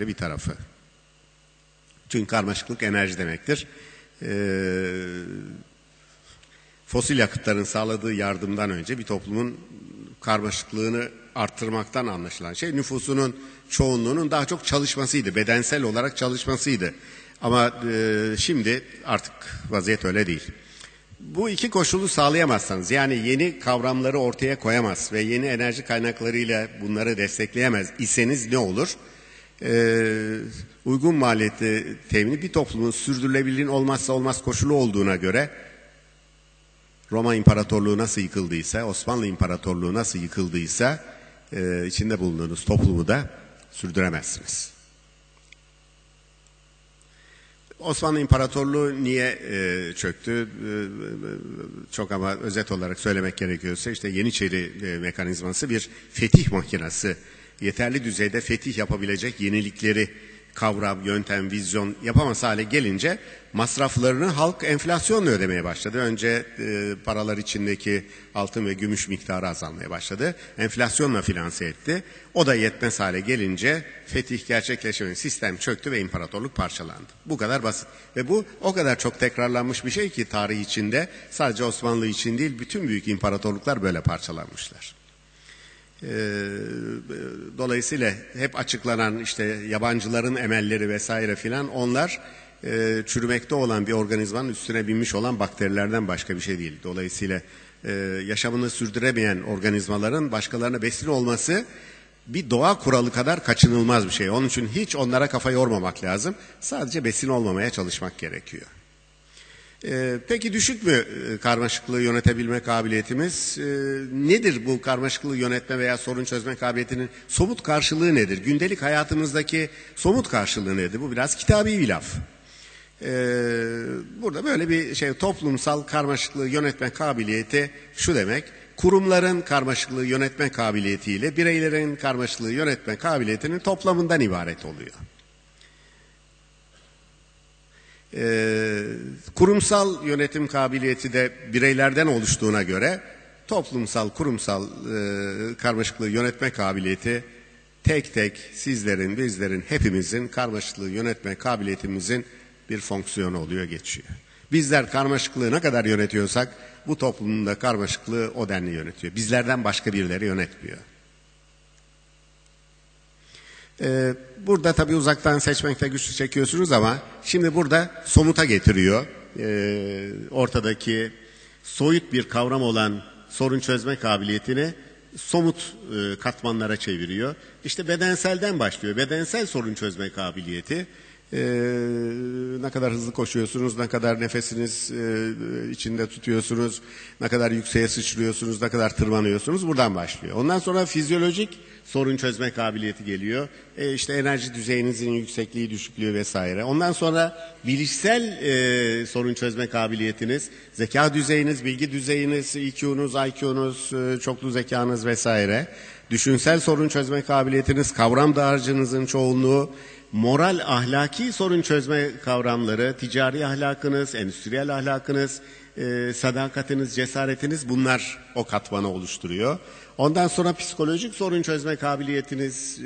bir tarafı. Çünkü karmaşıklık enerji demektir. Ee, fosil yakıtların sağladığı yardımdan önce bir toplumun karmaşıklığını arttırmaktan anlaşılan şey nüfusunun çoğunluğunun daha çok çalışmasıydı. Bedensel olarak çalışmasıydı. Ama e, şimdi artık vaziyet öyle değil. Bu iki koşulu sağlayamazsanız yani yeni kavramları ortaya koyamaz ve yeni enerji kaynaklarıyla bunları destekleyemez iseniz ne olur? Ee, uygun maliyetli temini bir toplumun sürdürülebilirliğin olmazsa olmaz koşulu olduğuna göre Roma İmparatorluğu nasıl yıkıldıysa, Osmanlı İmparatorluğu nasıl yıkıldıysa e, içinde bulunduğunuz toplumu da sürdüremezsiniz. Osmanlı İmparatorluğu niye e, çöktü? E, çok ama özet olarak söylemek gerekiyorsa işte Yeniçeri e, mekanizması bir fetih makinası. Yeterli düzeyde fetih yapabilecek yenilikleri kavram, yöntem, vizyon yapamaz hale gelince masraflarını halk enflasyonla ödemeye başladı. Önce e, paralar içindeki altın ve gümüş miktarı azalmaya başladı. Enflasyonla finanse etti. O da yetmez hale gelince fetih gerçekleşmeyen sistem çöktü ve imparatorluk parçalandı. Bu kadar basit. Ve bu o kadar çok tekrarlanmış bir şey ki tarih içinde sadece Osmanlı için değil bütün büyük imparatorluklar böyle parçalanmışlar. Ee, dolayısıyla hep açıklanan işte yabancıların emelleri vesaire filan onlar e, çürümekte olan bir organizmanın üstüne binmiş olan bakterilerden başka bir şey değil. Dolayısıyla e, yaşamını sürdüremeyen organizmaların başkalarına besin olması bir doğa kuralı kadar kaçınılmaz bir şey. Onun için hiç onlara kafa yormamak lazım. Sadece besin olmamaya çalışmak gerekiyor. Ee, peki düşük mü e, karmaşıklığı yönetebilme kabiliyetimiz? Ee, nedir bu karmaşıklığı yönetme veya sorun çözme kabiliyetinin somut karşılığı nedir? Gündelik hayatımızdaki somut karşılığı nedir? Bu biraz kitabi bir laf. Ee, burada böyle bir şey toplumsal karmaşıklığı yönetme kabiliyeti şu demek. Kurumların karmaşıklığı yönetme kabiliyetiyle bireylerin karmaşıklığı yönetme kabiliyetinin toplamından ibaret oluyor. Ee, kurumsal yönetim kabiliyeti de bireylerden oluştuğuna göre toplumsal, kurumsal e, karmaşıklığı yönetme kabiliyeti tek tek sizlerin, bizlerin, hepimizin karmaşıklığı yönetme kabiliyetimizin bir fonksiyonu oluyor, geçiyor. Bizler karmaşıklığı ne kadar yönetiyorsak bu toplumun da karmaşıklığı o denli yönetiyor. Bizlerden başka birileri yönetmiyor. Ee, burada tabii uzaktan seçmekte güçlük çekiyorsunuz ama şimdi burada somuta getiriyor. Ee, ortadaki soyut bir kavram olan sorun çözme kabiliyetini somut e, katmanlara çeviriyor. İşte bedenselden başlıyor. Bedensel sorun çözme kabiliyeti. Ee, ne kadar hızlı koşuyorsunuz, ne kadar nefesiniz e, içinde tutuyorsunuz, ne kadar yükseğe sıçrıyorsunuz, ne kadar tırmanıyorsunuz buradan başlıyor. Ondan sonra fizyolojik sorun çözme kabiliyeti geliyor. E işte enerji düzeyinizin yüksekliği, düşüklüğü vesaire. Ondan sonra bilişsel e, sorun çözme kabiliyetiniz, zeka düzeyiniz, bilgi düzeyiniz, IQ'nuz, IQ'nuz, e, çoklu zekanız vesaire. Düşünsel sorun çözme kabiliyetiniz, kavram dağarcığınızın çoğunluğu, moral ahlaki sorun çözme kavramları, ticari ahlakınız, endüstriyel ahlakınız, e, sadakatiniz, cesaretiniz bunlar o katmanı oluşturuyor. Ondan sonra psikolojik sorun çözme kabiliyetiniz e,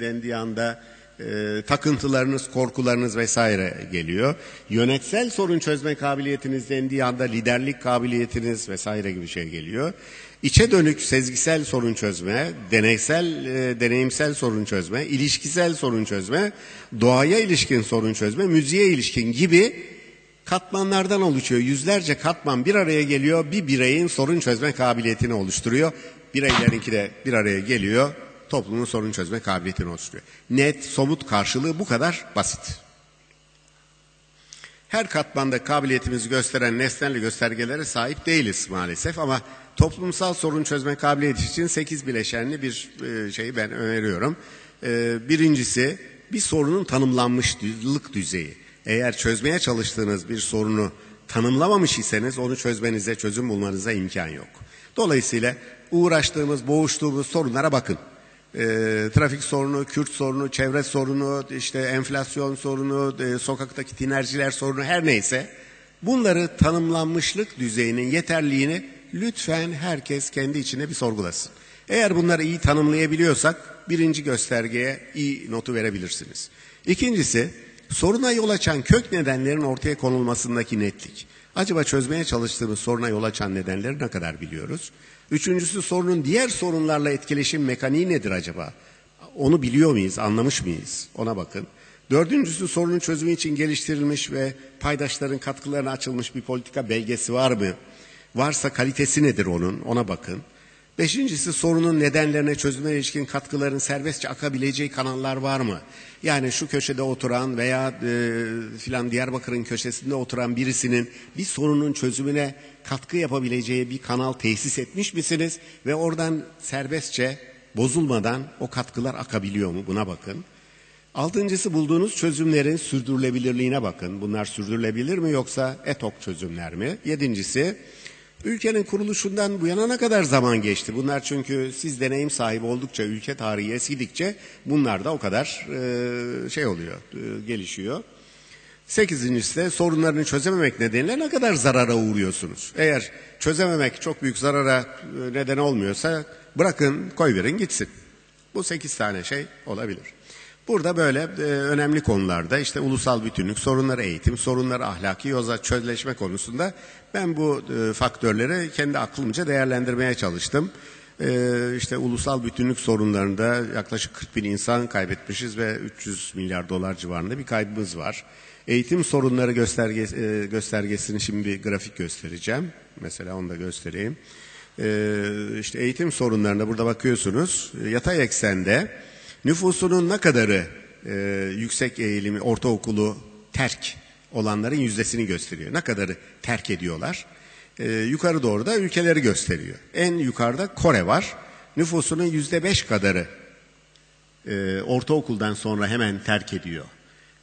dendiği anda e, takıntılarınız, korkularınız vesaire geliyor. Yönetsel sorun çözme kabiliyetiniz dendiği anda liderlik kabiliyetiniz vesaire gibi şey geliyor. İçe dönük sezgisel sorun çözme, deneysel, e, deneyimsel sorun çözme, ilişkisel sorun çözme, doğaya ilişkin sorun çözme, müziğe ilişkin gibi katmanlardan oluşuyor. Yüzlerce katman bir araya geliyor, bir bireyin sorun çözme kabiliyetini oluşturuyor. Bireylerinki de bir araya geliyor, toplumun sorun çözme kabiliyetini oluşturuyor. Net, somut karşılığı bu kadar basit. Her katmanda kabiliyetimizi gösteren nesnel göstergelere sahip değiliz maalesef ama toplumsal sorun çözme kabiliyeti için sekiz bileşenli bir e, şeyi ben öneriyorum. E, birincisi bir sorunun tanımlanmışlık düzeyi. Eğer çözmeye çalıştığınız bir sorunu tanımlamamış iseniz onu çözmenize, çözüm bulmanıza imkan yok. Dolayısıyla uğraştığımız, boğuştuğumuz sorunlara bakın. E, trafik sorunu, Kürt sorunu, çevre sorunu, işte enflasyon sorunu, e, sokaktaki tinerciler sorunu her neyse bunları tanımlanmışlık düzeyinin yeterliğini lütfen herkes kendi içine bir sorgulasın. Eğer bunları iyi tanımlayabiliyorsak birinci göstergeye iyi notu verebilirsiniz. İkincisi soruna yol açan kök nedenlerin ortaya konulmasındaki netlik. Acaba çözmeye çalıştığımız soruna yol açan nedenleri ne kadar biliyoruz? Üçüncüsü sorunun diğer sorunlarla etkileşim mekaniği nedir acaba? Onu biliyor muyuz, anlamış mıyız? Ona bakın. Dördüncüsü sorunun çözümü için geliştirilmiş ve paydaşların katkılarına açılmış bir politika belgesi var mı? Varsa kalitesi nedir onun? Ona bakın. Beşincisi sorunun nedenlerine çözüme ilişkin katkıların serbestçe akabileceği kanallar var mı? Yani şu köşede oturan veya e, filan Diyarbakır'ın köşesinde oturan birisinin bir sorunun çözümüne katkı yapabileceği bir kanal tesis etmiş misiniz? Ve oradan serbestçe bozulmadan o katkılar akabiliyor mu? Buna bakın. Altıncısı bulduğunuz çözümlerin sürdürülebilirliğine bakın. Bunlar sürdürülebilir mi yoksa etok çözümler mi? Yedincisi ülkenin kuruluşundan bu yana ne kadar zaman geçti? Bunlar çünkü siz deneyim sahibi oldukça, ülke tarihi eskidikçe bunlar da o kadar e, şey oluyor, e, gelişiyor. Sekizincisi de sorunlarını çözememek nedeniyle ne kadar zarara uğruyorsunuz? Eğer çözememek çok büyük zarara e, neden olmuyorsa bırakın koyverin gitsin. Bu sekiz tane şey olabilir. Burada böyle e, önemli konularda işte ulusal bütünlük, sorunları eğitim, sorunları ahlaki yoza çözleşme konusunda ben bu e, faktörleri kendi aklımca değerlendirmeye çalıştım. E, işte ulusal bütünlük sorunlarında yaklaşık 40 bin insan kaybetmişiz ve 300 milyar dolar civarında bir kaybımız var. Eğitim sorunları gösterge, e, göstergesini şimdi bir grafik göstereceğim. Mesela onu da göstereyim. E, işte eğitim sorunlarına burada bakıyorsunuz. Yatay eksende nüfusunun ne kadarı e, yüksek eğilimi ortaokulu terk olanların yüzdesini gösteriyor. Ne kadarı terk ediyorlar. E, yukarı doğru da ülkeleri gösteriyor. En yukarıda Kore var. Nüfusunun yüzde beş kadarı e, ortaokuldan sonra hemen terk ediyor.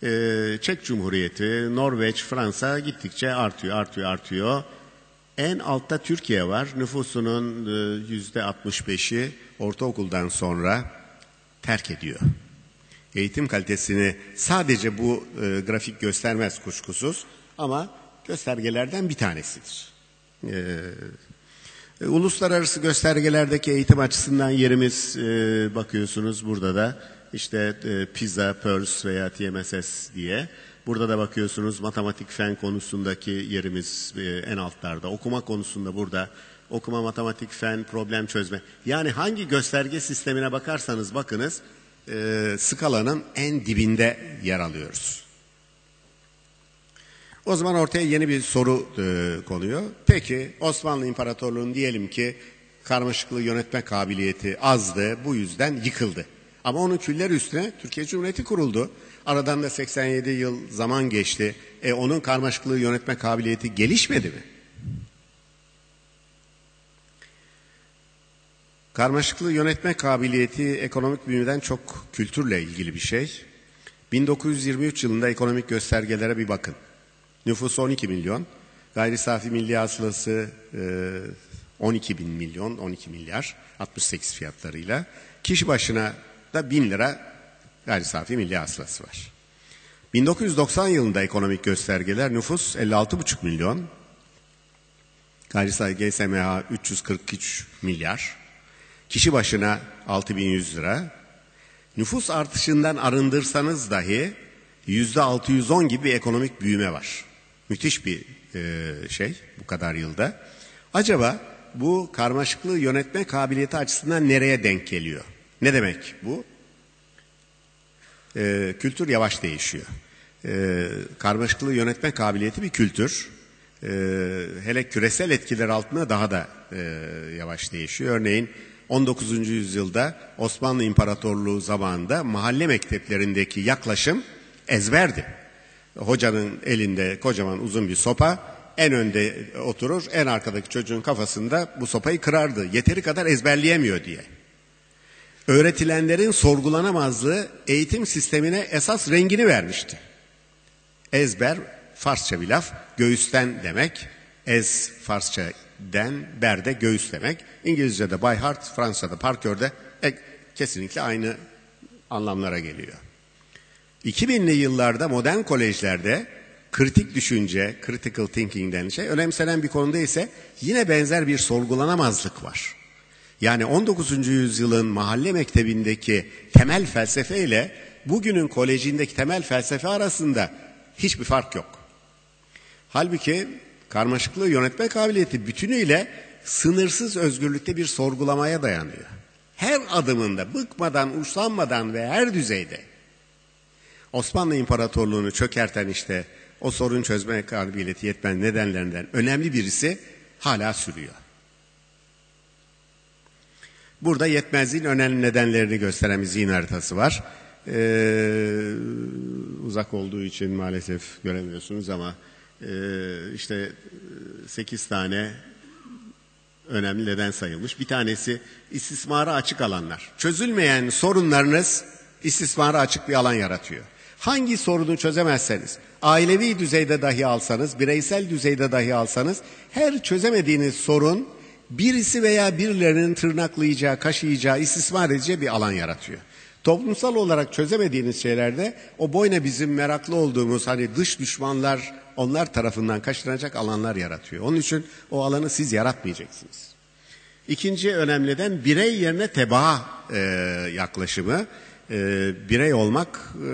E, Çek Cumhuriyeti, Norveç, Fransa gittikçe artıyor, artıyor, artıyor. En altta Türkiye var. Nüfusunun e, yüzde 65'i ortaokuldan sonra terk ediyor. Eğitim kalitesini sadece bu e, grafik göstermez kuşkusuz ama göstergelerden bir tanesidir. E, e, uluslararası göstergelerdeki eğitim açısından yerimiz e, bakıyorsunuz burada da işte e, PISA, PIRLS veya TMSS diye. Burada da bakıyorsunuz matematik fen konusundaki yerimiz e, en altlarda. Okuma konusunda burada okuma, matematik, fen, problem çözme. Yani hangi gösterge sistemine bakarsanız bakınız e, skalanın en dibinde yer alıyoruz. O zaman ortaya yeni bir soru e, konuyor. Peki Osmanlı İmparatorluğu'nun diyelim ki karmaşıklığı yönetme kabiliyeti azdı, bu yüzden yıkıldı. Ama onun külleri üstüne Türkiye Cumhuriyeti kuruldu. Aradan da 87 yıl zaman geçti. E onun karmaşıklığı yönetme kabiliyeti gelişmedi mi? Karmaşıklığı yönetme kabiliyeti ekonomik büyümeden çok kültürle ilgili bir şey. 1923 yılında ekonomik göstergelere bir bakın. Nüfus 12 milyon, gayri safi milli hasılası 12 bin milyon, 12 milyar, 68 fiyatlarıyla. Kişi başına da 1000 lira gayri safi milli hasılası var. 1990 yılında ekonomik göstergeler nüfus 56,5 milyon, gayri safi GSMH 343 milyar, kişi başına 6100 lira. Nüfus artışından arındırsanız dahi yüzde 610 gibi bir ekonomik büyüme var. Müthiş bir e, şey bu kadar yılda. Acaba bu karmaşıklığı yönetme kabiliyeti açısından nereye denk geliyor? Ne demek bu? E, kültür yavaş değişiyor. E, karmaşıklığı yönetme kabiliyeti bir kültür. E, hele küresel etkiler altında daha da e, yavaş değişiyor. Örneğin 19. yüzyılda Osmanlı İmparatorluğu zamanında mahalle mekteplerindeki yaklaşım ezberdi. Hocanın elinde kocaman uzun bir sopa, en önde oturur, en arkadaki çocuğun kafasında bu sopayı kırardı. Yeteri kadar ezberleyemiyor diye. Öğretilenlerin sorgulanamazlığı eğitim sistemine esas rengini vermişti. Ezber, Farsça bir laf, göğüsten demek. Ez, Farsça den, berde, göğüs demek. İngilizce'de by heart, Fransa'da parkörde e, kesinlikle aynı anlamlara geliyor. 2000'li yıllarda modern kolejlerde kritik düşünce, critical thinking denen şey önemsenen bir konuda ise yine benzer bir sorgulanamazlık var. Yani 19. yüzyılın mahalle mektebindeki temel felsefe ile bugünün kolejindeki temel felsefe arasında hiçbir fark yok. Halbuki karmaşıklığı yönetme kabiliyeti bütünüyle sınırsız özgürlükte bir sorgulamaya dayanıyor. Her adımında bıkmadan, usanmadan ve her düzeyde Osmanlı İmparatorluğunu çökerten işte o sorun çözme kabiliyeti yetmen nedenlerinden önemli birisi hala sürüyor. Burada yetmezliğin önemli nedenlerini gösteren bir zihin haritası var. Ee, uzak olduğu için maalesef göremiyorsunuz ama e, işte 8 tane önemli neden sayılmış. Bir tanesi istismara açık alanlar. Çözülmeyen sorunlarınız istismara açık bir alan yaratıyor. Hangi sorunu çözemezseniz, ailevi düzeyde dahi alsanız, bireysel düzeyde dahi alsanız, her çözemediğiniz sorun birisi veya birilerinin tırnaklayacağı, kaşıyacağı, istismar edeceği bir alan yaratıyor. Toplumsal olarak çözemediğiniz şeylerde o boyuna bizim meraklı olduğumuz hani dış düşmanlar onlar tarafından kaçırılacak alanlar yaratıyor. Onun için o alanı siz yaratmayacaksınız. İkinci önemliden birey yerine tebaa e, yaklaşımı. E, birey olmak e,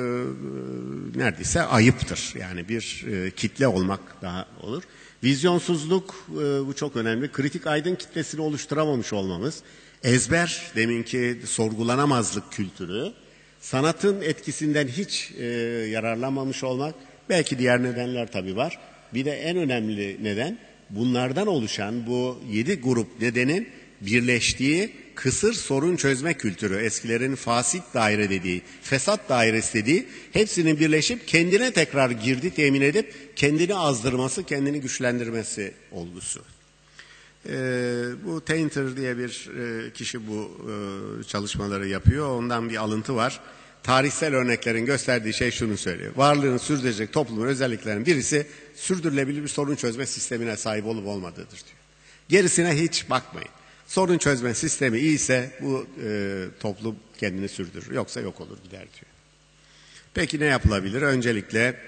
neredeyse ayıptır. Yani bir e, kitle olmak daha olur. Vizyonsuzluk e, bu çok önemli. Kritik aydın kitlesini oluşturamamış olmamız. Ezber deminki sorgulanamazlık kültürü. Sanatın etkisinden hiç e, yararlanmamış olmak. Belki diğer nedenler tabii var. Bir de en önemli neden bunlardan oluşan bu yedi grup nedenin birleştiği kısır sorun çözme kültürü, eskilerin fasit daire dediği, fesat dairesi dediği, hepsinin birleşip kendine tekrar girdi temin edip kendini azdırması, kendini güçlendirmesi olgusu. Ee, bu Tainter diye bir e, kişi bu e, çalışmaları yapıyor. Ondan bir alıntı var. Tarihsel örneklerin gösterdiği şey şunu söylüyor. Varlığını sürdürecek toplumun özelliklerinin birisi sürdürülebilir bir sorun çözme sistemine sahip olup olmadığıdır diyor. Gerisine hiç bakmayın. Sorun çözme sistemi iyiyse bu e, toplum kendini sürdürür. Yoksa yok olur gider diyor. Peki ne yapılabilir? Öncelikle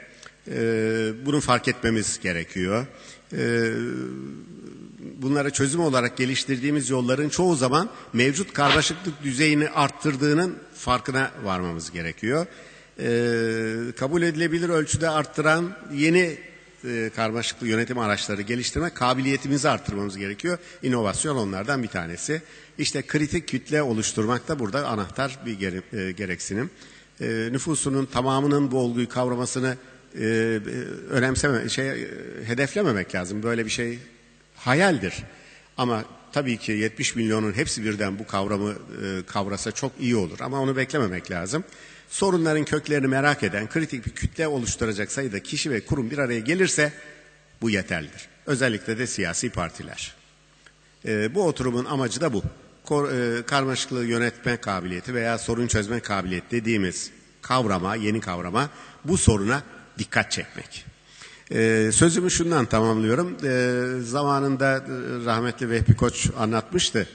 bunu fark etmemiz gerekiyor. E, bunlara çözüm olarak geliştirdiğimiz yolların çoğu zaman mevcut karmaşıklık düzeyini arttırdığının farkına varmamız gerekiyor. E, kabul edilebilir ölçüde arttıran yeni e, karmaşıklı yönetim araçları geliştirme kabiliyetimizi arttırmamız gerekiyor. İnovasyon onlardan bir tanesi. İşte kritik kütle oluşturmak da burada anahtar bir e, gereksinim. Nüfusunun tamamının bu olguyu kavramasını e, önemseme, şey, hedeflememek lazım. Böyle bir şey hayaldir. Ama tabii ki 70 milyonun hepsi birden bu kavramı e, kavrasa çok iyi olur. Ama onu beklememek lazım sorunların köklerini merak eden kritik bir kütle oluşturacak sayıda kişi ve kurum bir araya gelirse bu yeterlidir. Özellikle de siyasi partiler. E, bu oturumun amacı da bu. Kor, e, karmaşıklığı yönetme kabiliyeti veya sorun çözme kabiliyeti dediğimiz kavrama, yeni kavrama bu soruna dikkat çekmek. E, sözümü şundan tamamlıyorum. E, zamanında e, rahmetli Vehbi Koç anlatmıştı.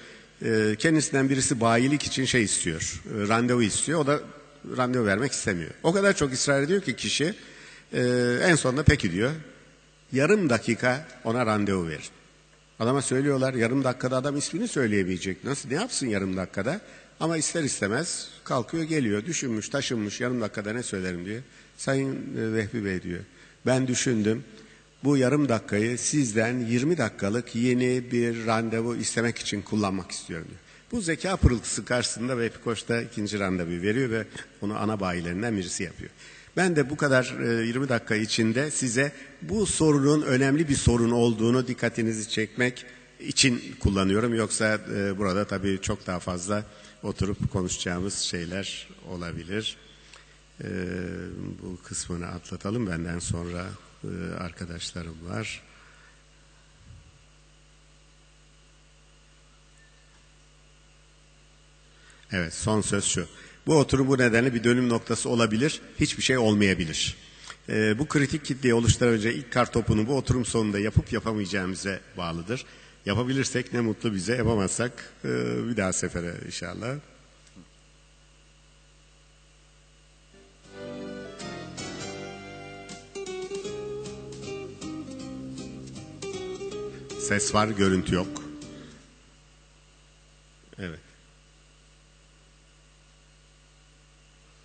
E, kendisinden birisi bayilik için şey istiyor, e, randevu istiyor. O da randevu vermek istemiyor. O kadar çok ısrar ediyor ki kişi e, en sonunda peki diyor. Yarım dakika ona randevu verin. Adama söylüyorlar yarım dakikada adam ismini söyleyemeyecek. Nasıl ne yapsın yarım dakikada? Ama ister istemez kalkıyor geliyor düşünmüş taşınmış yarım dakikada ne söylerim diyor. Sayın e, Vehbi Bey diyor ben düşündüm bu yarım dakikayı sizden 20 dakikalık yeni bir randevu istemek için kullanmak istiyorum diyor. Bu zeka pırıltısı karşısında ve Epikoş da ikinci randevu veriyor ve onu ana bayilerinden birisi yapıyor. Ben de bu kadar 20 e, dakika içinde size bu sorunun önemli bir sorun olduğunu dikkatinizi çekmek için kullanıyorum. Yoksa e, burada tabii çok daha fazla oturup konuşacağımız şeyler olabilir. E, bu kısmını atlatalım. Benden sonra arkadaşlarım var. Evet son söz şu. Bu oturum bu nedenle bir dönüm noktası olabilir, hiçbir şey olmayabilir. Ee, bu kritik kitleyi oluşturabileceği ilk kar topunu bu oturum sonunda yapıp yapamayacağımıza bağlıdır. Yapabilirsek ne mutlu bize, yapamazsak e, bir daha sefere inşallah. Ses var, görüntü yok. Evet.